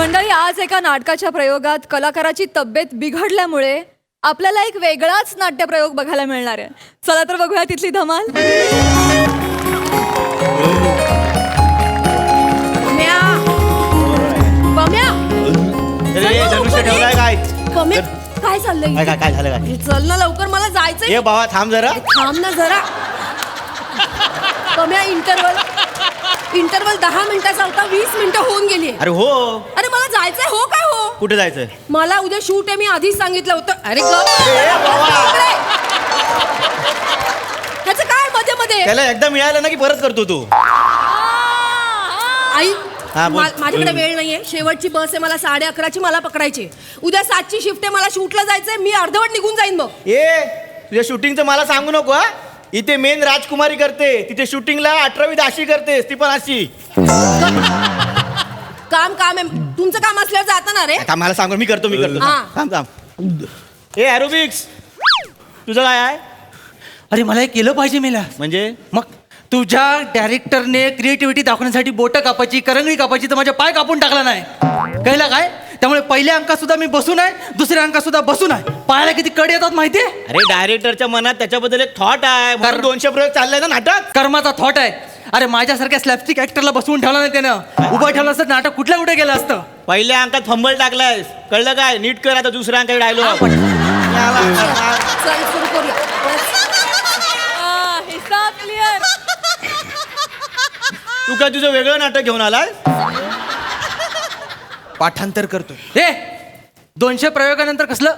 मंडळी आज एका नाटकाच्या प्रयोगात कलाकाराची तब्येत बिघडल्यामुळे आपल्याला एक वेगळाच नाट्यप्रयोग बघायला मिळणार आहे. चला तर बघूया तिथली धमाल. काय? चाललंय? काय काय झालं काय? चल ना लवकर मला जायचंय. ए बाबा थांब जरा. थांब ना जरा. पम्या इंटरवल इंटरवल दहा मिनिटाचा होता वीस मिनिटं होऊन गेली. अरे हो. अरे मला जायचंय हो काय हो? कुठे जायचंय? मला उद्या शूट आहे मी आधीच सांगितलं होतं. अरे ग. ह्याचं काय मध्ये मध्ये? त्याला एकदा मिळालं ना की परत करतो तू? आई हा, बोल. मा- माझ्याकडे वेळ नाहीये. शेवटची बस आहे मला साडे अकराची मला पकडायची उद्या सातची शिफ्ट आहे मला शूटला जायचंय मी अर्धवट निघून जाईन मग. ए तुझ्या शूटिंगचं मला सांगू नको हा. इथे मेन राजकुमारी करते तिथे शूटिंगला अठरावी दाशी करतेस ती पण अशी. काम काम आहे. तुमचं काम असल्यावर जाता ना रे. आता मला सांगू मी करतो मी करतो. हा. थांब थांब. ए अॅरोबिक्स तुझं काय आहे? अरे मला हे केलं पाहिजे मेला. म्हणजे? मग तुझ्या डायरेक्टरने क्रिएटिव्हिटी दाखवण्यासाठी बोट कापायची करंगळी कापायची तर माझ्या पाय कापून टाकला नाही. कळलं काय? त्यामुळे पहिल्या अंकात सुद्धा मी बसून आहे दुसऱ्या अंकात सुद्धा बसून आहे पायाला किती कड येतात माहितीये? अरे डायरेक्टरच्या मनात त्याच्याबद्दल एक थॉट आहे. दोनशे प्रयोग चाललाय ना नाटक? कर्माचा थॉट आहे. अरे माझ्यासारख्या स्लॅपस्टिक ऍक्टरला बसवून ठेवला नाही त्यानं. उभं ठेवलं असतं नाटक कुठल्या कुठे गेलं असतं? पहिल्या अंकात फंबल टाकलायस. कळलं काय? नीट कर आता दुसऱ्या अंकात डायलॉग चल सुरू करूया. बस. आ, हिसाब क्लिअर तू काय तुझं वेगळं नाटक घेऊन आलाय पाठांतर करतो हे दोनशे प्रयोगानंतर कसलं?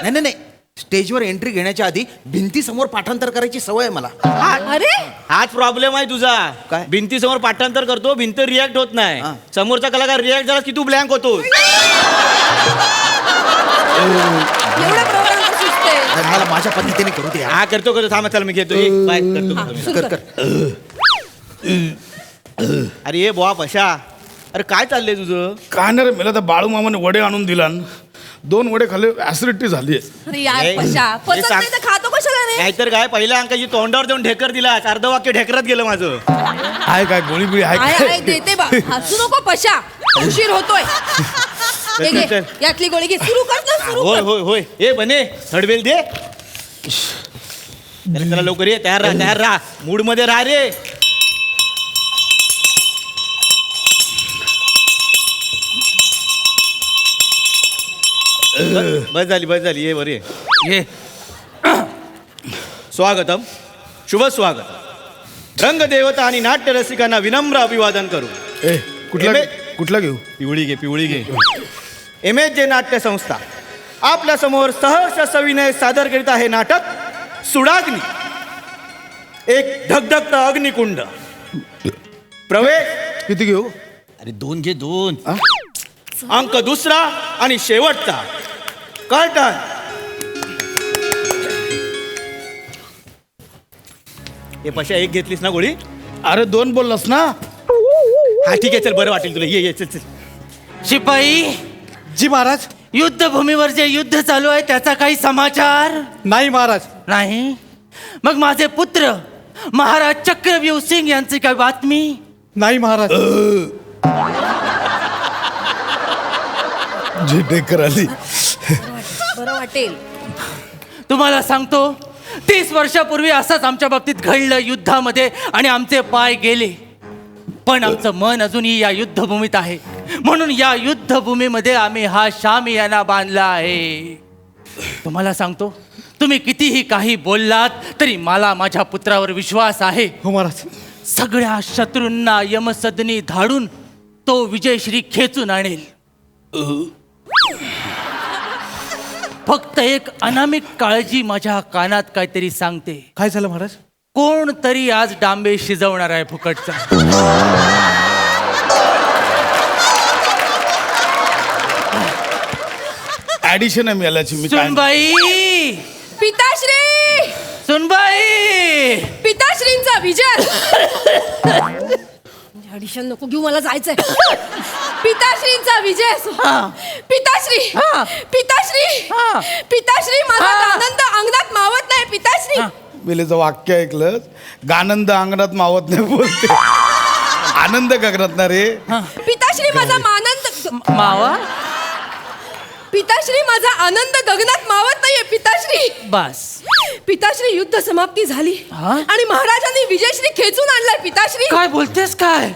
नाही नाही नाही. स्टेजवर एंट्री घेण्याच्या आधी भिंतीसमोर पाठांतर करायची सवय आहे मला. अरे! हाच प्रॉब्लेम आहे तुझा. काय? भिंती समोर पाठांतर करतो भिंत रिॲक्ट होत नाही. हा. समोरचा कलाकार रिॲक्ट झाला की तू ब्लँक होतो एवढ्या प्रमाणात सुचते नाही, मला माझ्या पद्धतीने करू दे. हा करतो करतो. थांबा चल मी घेतो. ए, बाय, करतो, करतो मी. सुरू कर. कर कर. अरे ये बुवा पशा अरे काय चाललंय तुझं? काय नाही रे मला तर बाळू मामाने वडे आणून दिला न. दोन वडे खाल्ले ऍसिडिटी झाली अरे यार ए, पशा. हे पचत सांग- नाही तर खातो कशाला रे? नाहीतर काय पहिल्या अंकाची तोंडावर देऊन ढेकर दिला अर्ध वाक्य ढेकरत गेलं माझं. आहे काय गोळी बिळी आहे आहे काय? आहे देते बा. हसू नको पशा. उशीर होतोय. हे घे, चल. यातली गोळी घे. सुरू कर ना सुरू होय होय होय. ए बने. थडबेल दे. लवकर ये. तयार राहा तयार राहा. मूडमध्ये राहा रे. बस- झाली बस झाली. ये बरी हे स्वागतम. शुभ स्वागत रंगदेवता आणि नाट्य रसिकांना विनम्र अभिवादन करू. ए कुठला कुठला घेऊ? पिवळी घे पिवळी घे. एम एच जे नाट्य संस्था. आपल्यासमोर सहर्ष सविनय सादर करीत आहे नाटक सुडाग्नी. एक धगधगत अग्निकुंड. प्रवेश. किती घेऊ? अरे दोन घे दोन. अंक दुसरा आणि शेवटचा. कर्टन हे पशा एक घेतलीस ना गोळी? अरे दोन बोललास ना? हा ठीक आहे चल बरं वाटेल तुला. ये ये चल चल. शिपाई जी महाराज. युद्धभूमीवर जे युद्ध चालू आहे त्याचा काही समाचार? नाही महाराज. नाही? मग माझे पुत्र महाराज चक्रव्यूह सिंग यांची काही बातमी? नाही महाराज. जी डेकर आली वाटेल तुम्हाला सांगतो तीस वर्षापूर्वी असंच आमच्या बाबतीत घडलं युद्धामध्ये आणि आमचे पाय गेले. पण आमचं मन अजूनही या युद्धभूमीत आहे. म्हणून या युद्धभूमीमध्ये आम्ही हा शामियाना बांधला आहे. तुम्हाला सांगतो तुम्ही कितीही काही बोललात तरी मला माझ्या पुत्रावर विश्वास आहे. हो महाराज. सगळ्या शत्रूंना यमसदनी धाडून तो विजयश्री खेचून आणेल. फक्त एक अनामिक काळजी माझ्या कानात काहीतरी सांगते. काय झालं महाराज? कोण तरी आज डांबे शिजवणार आहे फुकटचा. ऍडिशन आहे मी काय सुनबाई! पिताश्री! सुनबाई! पिताश्रींचा विजय! ऑडिशन नको घेऊ मला जायचंय. पिताश्रींचा विजय असो. हा. पिताश्री हा. पिताश्री हा. पिताश्री माझा. आनंद अंगणात मावत नाही पिताश्री. मेलेचं वाक्य ऐकलं गानंद अंगणात मावत नाही बोलते आनंद गगनात ना रे पिताश्री माझा मानंद म- मावा पिताश्री माझा आनंद गगनात मावत नाहीये पिताश्री बस पिताश्री युद्ध समाप्ती झाली? आणि महाराजांनी विजयश्री खेचून आणलाय पिताश्री काय बोलतेस काय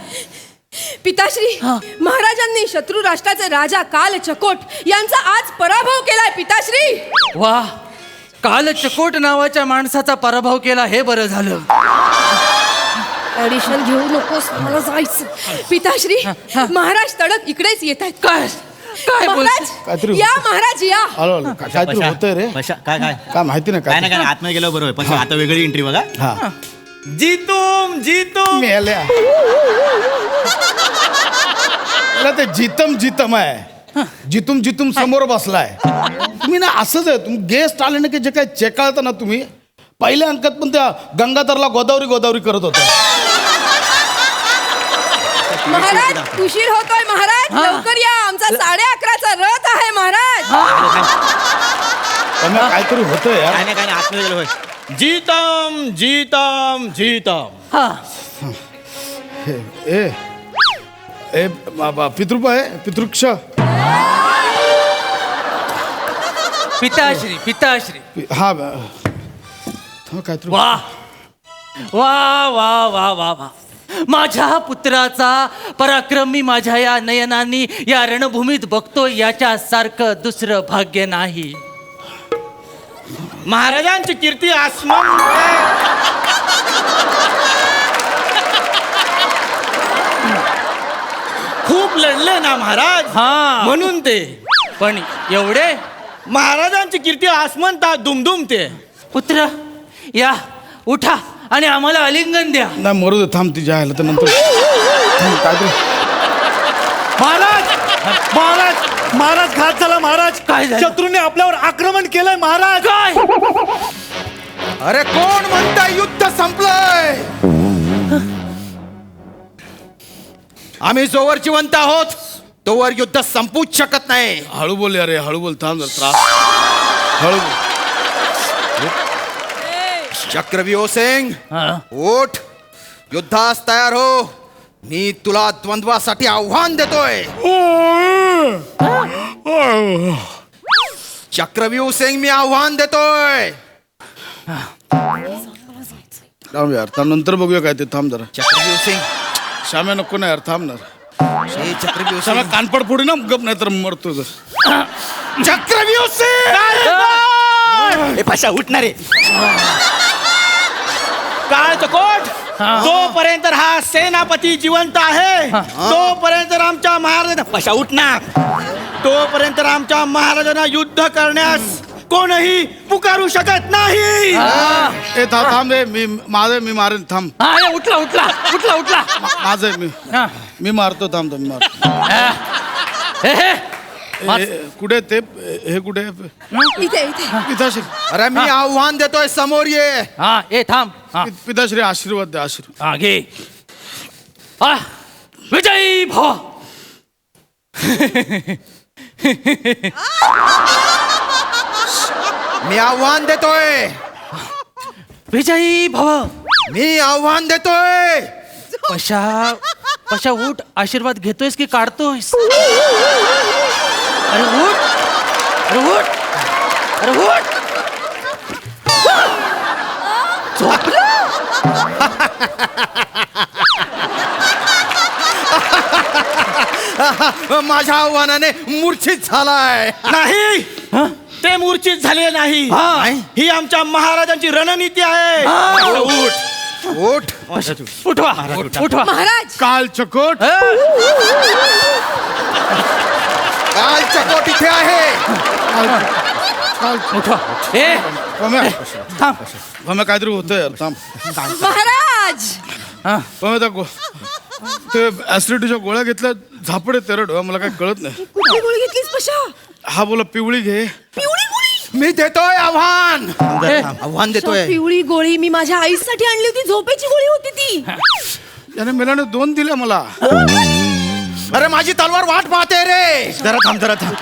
पिताश्री हा. महाराजांनी शत्रू राष्ट्राचे राजा काल चकोट यांचा आज पराभव केलाय पिताश्री. वा काल चकोट नावाच्या माणसाचा पराभव केला हे बरं झालं. ऑडिशन घेऊ नकोस मला जायचं. पिताश्री महाराज तडक इकडेच येत आहेत काय काय काहीतरी महाराज या. महाराज या का- काहीतरी होतंय रे. पशा काय काय? काय माहिती नाही काय काय नाही काय नाही, आतमध्ये गेलो बरोबर. पण आता वेगळी एंट्री बघा. हा. जितुम जितुम. मेल्या. मला ते जितम जितम आहे. जितूम जितूम समोर बसलाय. तुम्ही ना असंच आहे तुम्ही गेस्ट आले ना की जे काय चेकाळता ना तुम्ही पहिल्या अंकात पण त्या गंगाधरला गोदावरी गोदावरी करत होता महाराज उशीर होतोय महाराज. लवकर या. आमचा साडे अकराचा रथ आहे महाराज. काहीतरी होतंय यार. काय नाही काय नाही. आतमध्ये गेलो होय. जीतम जीतम जीतम। हा. ए ए बाबा पितृप आहे पितृक्ष. पिताश्री पिताश्री. पि- हा हा, काहीतरी वा. वा वा वा वा वा. माझ्या पुत्राचा पराक्रम मी माझ्या या नयनांनी या रणभूमीत बघतो याच्या सारखं दुसरं भाग्य नाही. महाराजांची कीर्ती आसमान खूप लढले ना महाराज. हा. म्हणून ते. पण एवढे? महाराजांची कीर्ती आसमंता दुमदुमते पुत्र या उठा आणि आम्हाला आलिंगन द्या. नाही मरू दे थांब तिच्या आयला तर नंतर. थांब, महाराज महाराज महाराज घात झाला महाराज. काय झालं? शत्रूने आपल्यावर आक्रमण केलंय महाराज. अरे कोण म्हणताय युद्ध संपलंय? आम्ही जोवर जिवंत आहोत तोवर युद्ध संपूच शकत नाही. हळू बोल अरे हळू बोल थांब जरा त्रास. हळू बोल. चक्रव्यूह सिंग. ओठ युद्धास तयार हो. मी तुला द्वंद्वासाठी आव्हान देतोय. चक्रव्यूह सिंग मी आव्हान देतोय. थांब यार थांब नंतर बघूया काय ते थांब जरा. चक्रव्यूह सिंग. श्याम्या नको ना यार थांब ना. हे चक्रव्यूह श्याम्या सिंग. कानपड फोडी ना गप नाही तर मरतो जर चक्रव्यूह सिंग! हे पशा उठणार. काळ कोट. जोपर्यंत हा. सेनापती जिवंत आहे. तोपर्यंत आमच्या महाराजांना पशा उठणार तोपर्यंत आमच्या महाराजांना युद्ध करण्यास कोणही पुकारू शकत नाही. ए थांब थांब रे मी माझं मी मारेन थांब. हा उठला उठला उठला उठला. मा- माझं आहे, मी. हा. मी मारतो थांब थांब मारतो. हा. हे, हे. कुठे ते? हे कुठे इथे इथे. पिताश्री. अरे मी आव्हान देतोय समोर ये. हा ए थांब. हा. पि- पिताश्री आशीर्वाद द्या आशीर्वाद. हा घे. हा. विजयी भव. मी आव्हान देतोय. विजयी भव. मी आव्हान देतोय. पशा पशा उठ आशीर्वाद घेतोयस की काढतोयस? अरे उठ अरे उठ अरे उठ माझ्या आव्हानाने मूर्छित झालाय. नाही. ते मूर्छित झाले नाही. हा. ही आमच्या महाराजांची रणनीती आहे. उठ. ओठ उठवा. उठवा. महाराज. काल चकोट. हे. काल चकोट इथे आहे. उठवा. थांब. काहीतरी होतंय. थांब. महाराज. हा. ते ऍसिडिटीच्या गोळ्या घेतल्या. झापडे तेरड. मला काही कळत नाही. कुठली गोळी घेतलीस पशा हा बोला. पिवळी घे. मी देतोय आव्हान. आव्हान देतोय. पिवळी गोळी मी माझ्या आईसाठी आणली होती. झोपेची गोळी होती ती. याने मेलाने दोन दिल्या मला. अरे माझी तलवार वाट पाहते रे. जरा थांब जरा थांब.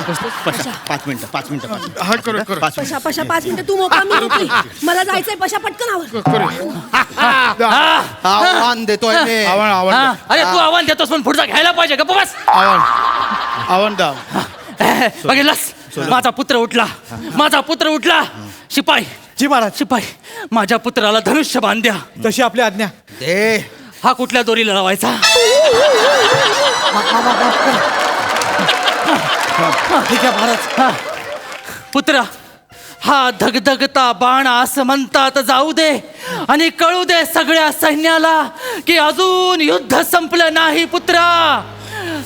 पशा पाच मिनिटं पाच मिनिटं पाच मिनिटं. हा करू करू. पशा पशा पाच मिनिटं. तू मोका मी मोकळी. मला जायचंय पशा पटकन आवर. करू आव्हान देतोय मी. आव्हान हा. आव्हान अरे तू आव्हान देतोस पण पुढचा घ्यायला पाहिजे का? बस. आव्हान आव्हान द्या बघितलास? माझा पुत्र उठला. माझा पुत्र उठला. शिपाई. जी महाराज. शिपाई माझ्या पुत्राला धनुष्य बांध्या. तशी आपली आज्ञा. दे. हा कुठल्या दोरीला लावायचा ठीक आहे महाराज. हा. पुत्रा हा धगधगता बाण असं म्हणतात जाऊ दे आणि कळू दे सगळ्या सैन्याला की अजून युद्ध संपलं नाही पुत्रा.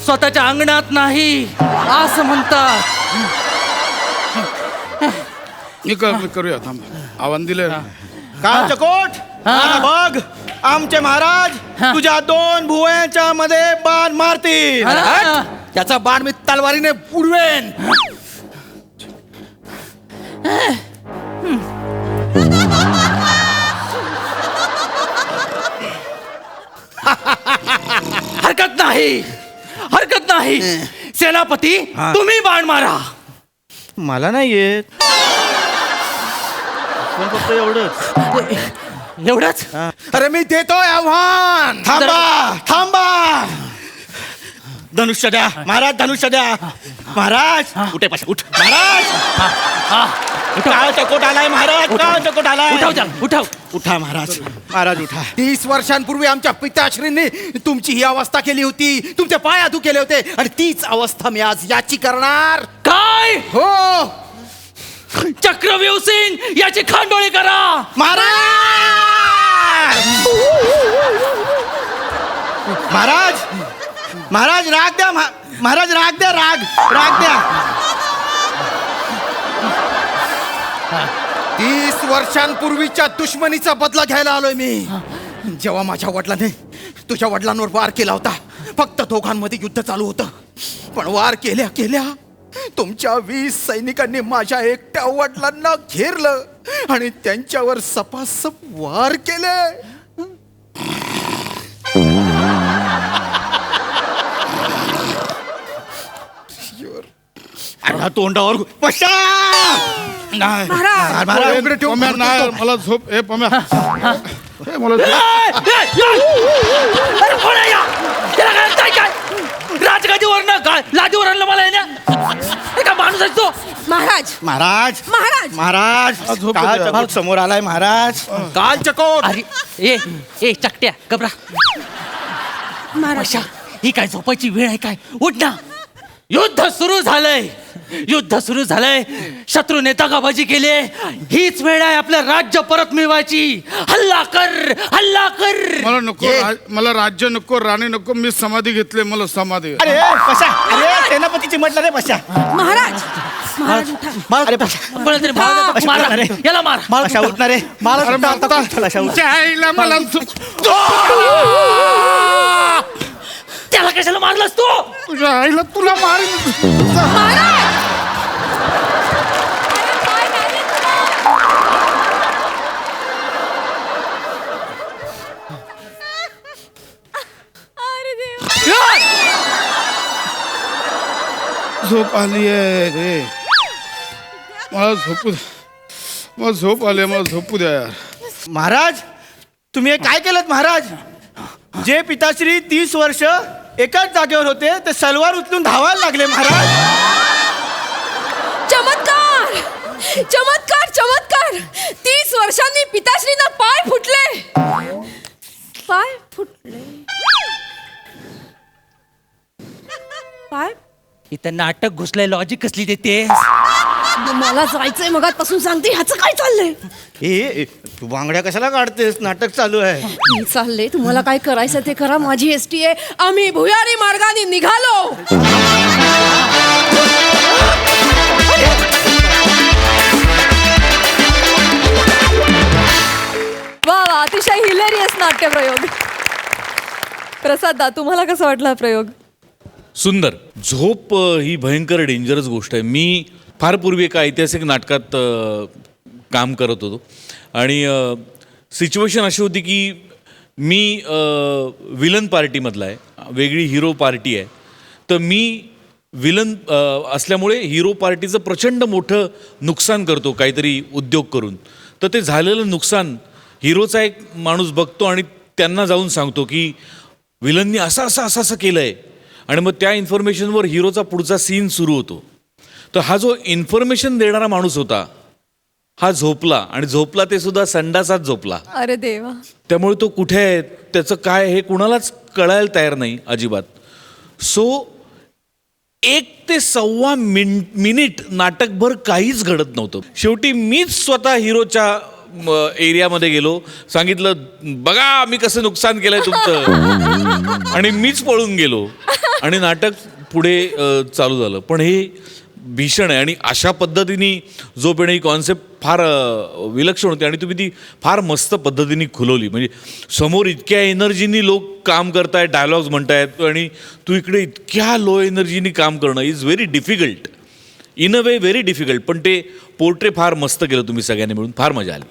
स्वतःच्या अंगणात नाही असं म्हणतात. मी कर मी करूया थांब. आव्हान दिले चकोट आता बघ. आमचे महाराज तुझ्या दोन भुवयांच्या मध्ये बाण मारतील. त्याचा बाण मी तलवारीने पुरवेन हरकत नाही. हरकत नाही. सेनापती तुम्ही बाण मारा. मला नाही येत. पण फक्त एवढंच. एवढंच? अरे मी देतोय आव्हान. थांबा थांबा. धनुष्य द्या. महाराज धनुष्य द्या. महाराज. उठे पाशा उठ. महाराज. हा. काळ चकोट आलाय महाराज. काळ चकोट आलाय. उठाव त्याला, उठाव. उठा महाराज. महाराज उठा. तीस वर्षांपूर्वी आमच्या पिताश्रींनी तुमची ही अवस्था केली होती. तुमचे पाय आधू केले होते. आणि तीच अवस्था मी आज याची करणार. काय? हो. चक्रव्यूह सिंग याची खांडोळी करा. महाराज! महाराज! महाराज राग द्या महा- महाराज राग द्या राग राग द्या. तीस वर्षांपूर्वीच्या दुश्मनीचा बदला घ्यायला आलोय मी. जेव्हा माझ्या वडिलांनी तुझ्या वडिलांवर वार केला होता फक्त दोघांमध्ये युद्ध चालू होतं. पण वार केल्या केल्या तुमच्या वीस सैनिकांनी माझ्या एकट्या वडिलांना घेरलं आणि त्यांच्यावर सपासप वार केले अर्धा तोंडावर पशा नाही. महाराज महाराज इकडे ठेव. पम्या नाही मला झोप ए पम्या ए, मला झोप. ए, ए, ए! अरे कोण आहे या? त्याला काय काय काय राजगादीवर लादीवर आणलं मला येण्या. हे का माणूस आहे तो. महाराज. महाराज. महाराज. महाराज. आज झोप येते. चकोट समोर आलाय महाराज. काल चकोट अरे ए ए चकट्या गबरा महाराज. अशा ही काय झोपायची वेळ आहे काय? उठ ना. युद्ध सुरू झालंय. युद्ध सुरू झालंय. शत्रूने दगाबाजी केली हीच वेळ आहे आपलं राज्य परत मिळवायची. हल्ला कर हल्ला कर. मला नको मला राज्य नको राणी नको मी समाधी घेतली मला समाधी. अरे पशा. अरे सेनापतीची म्हटलं रे पशा. महाराज महाराज उठा. अरे पशा. कोणाला तरी मारा, मारा याला मारा. पशा उठणार रे. अरे तुझ्या आईला मला त्याला कशाला मारलास तू? तुझ्या आईला तुला मार. अरे देवा. झोप आली आहे रे. मला झोपू मला झोप आली आहे, मला झोपू द्या यार. महाराज तुम्ही हे काय केलं महाराज? जे पिताश्री तीस वर्ष एकाच जागेवर होते ते सलवार उचलून धावायला लागले महाराज. चमत्कार! चमत्कार चमत्कार! तीस वर्षांनी पिताश्रीना पाय फुटले. पाय फुटले. पाय इथं नाटक घुसलंय लॉजिक कसली देते मला जायचंय मगातपासून सांगते ह्याचं काय चाललंय? ए तू बांगड्या कशाला काढतेस? नाटक चालू आहे. मी चालले तुम्हाला काय करायचं ते करा. माझी एसटी आहे. आम्ही भुयारी मार्गाने निघालो. वा वा अतिशय हिलेरियस नाट्यप्रयोग प्रसाद दा तुम्हाला कसा वाटला हा प्रयोग? सुंदर. झोप अ, ही भयंकर डेंजरस गोष्ट आहे. मी फार पूर्वी एका ऐतिहासिक नाटकात अ, काम करत होतो. आणि सिच्युएशन अशी होती की मी विलन पार्टीमधला आहे वेगळी हिरो पार्टी आहे. तर मी विलन असल्यामुळे हिरो पार्टीचं प्रचंड मोठं नुकसान करतो काहीतरी उद्योग करून. तर ते झालेलं नुकसान हिरोचा एक माणूस बघतो आणि त्यांना जाऊन सांगतो की विलननी असं असं असं असं केलं आहे आणि मग त्या इन्फॉर्मेशनवर हिरोचा पुढचा सीन सुरू होतो. तर हा जो इन्फॉर्मेशन देणारा माणूस होता हा झोपला आणि झोपला ते सुद्धा संडासात झोपला. अरे देवा. त्यामुळे तो कुठे आहे? त्याचं काय हे कुणालाच कळायला तयार नाही अजिबात. सो एक ते सव्वा मिन मिनिट नाटकभर काहीच घडत नव्हतं. शेवटी मीच स्वतः हिरोच्या एरियामध्ये गेलो. सांगितलं बघा मी कसं नुकसान केलंय तुमचं. आणि मीच पळून गेलो. आणि नाटक पुढे चालू झालं. पण हे भीषण आहे. आणि अशा पद्धतीने झोपेणे ही कॉन्सेप्ट फार विलक्षण होती आणि तुम्ही ती फार मस्त पद्धतीने खुलवली. म्हणजे समोर इतक्या एनर्जीनी लोक काम करतायत डायलॉग्स म्हणतायत आणि तू इकडे इतक्या लो एनर्जीनी काम करणं is very difficult in a way very difficult पण ते पोर्ट्रे फार मस्त केलं तुम्ही सगळ्यांनी मिळून. फार मजा आली.